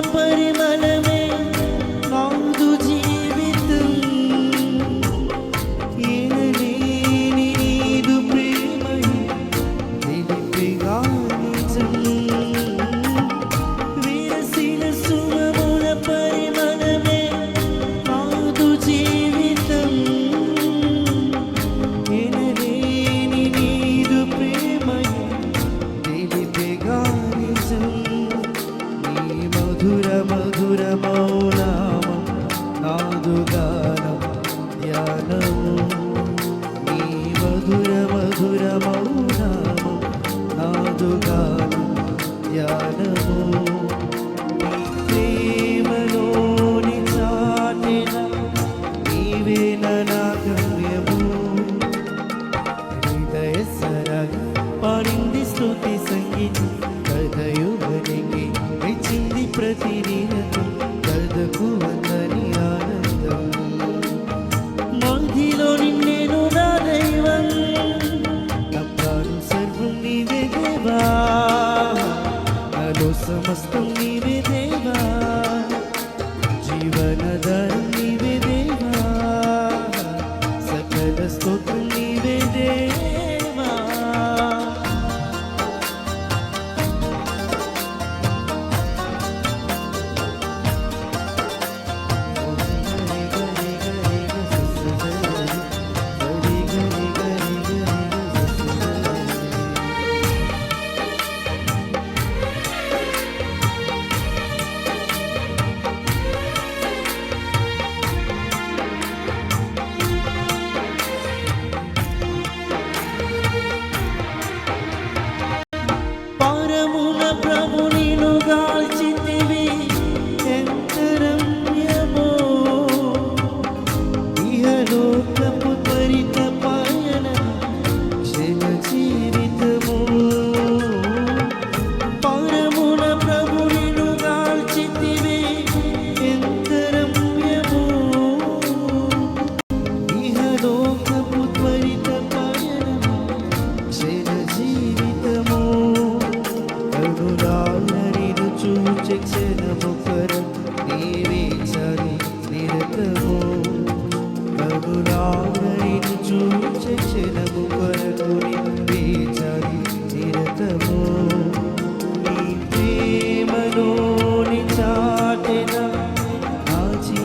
up నాదు ధ్యానము నీ మధుర మధుర మౌనామం నాదు ధ్యానము ప్రేమలోని చాటిన నీవే నా గమ్యము హృదయ సరగ పాడింది స్తుతి సంగీతం మెచ్చింది దేవా నాలో సమస్తం నీవే దేవా జీవనదారం నీవే దేవా సకల స్తోత్రం నీవే దేవా.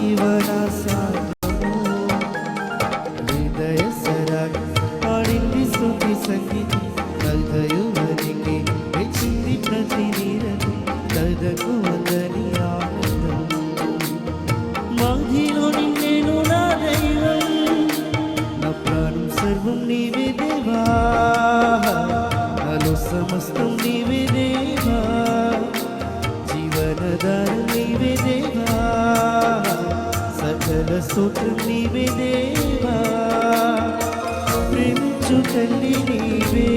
జీవన సాగము హృదయ సరాగ్ పాడింది స్తుతి సంగీతం కథయు వనికి ప్రతి నీరదు కథకు వందని ఆనందం మధ్యలో నిన్నేను నా దైవం నా ప్రాణం సర్వం నీవే దేవా నాలో సమస్తం నీవే స్తోత్రం నీవే దేవా ప్రేమించు తల్లి నీవే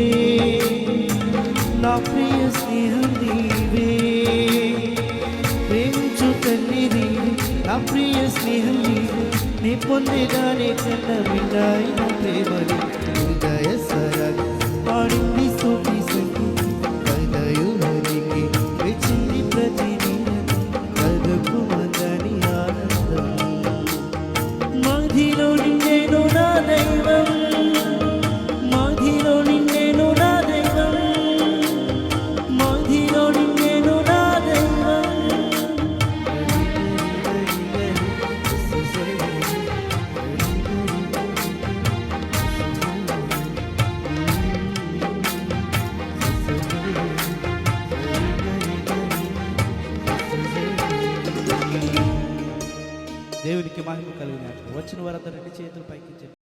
నా ప్రియ స్నేహం నీవే. ప్రేమించు తల్లి నీవే నా ప్రియ స్నేహం నీవే. నీ పొందేదానే కన్న విన్నాయిన ప్రేమని హృదయ సరగ పాడింది దేవునికి మహిమ కలిగిన వచ్చిన వారందరూ చేతులు పైకి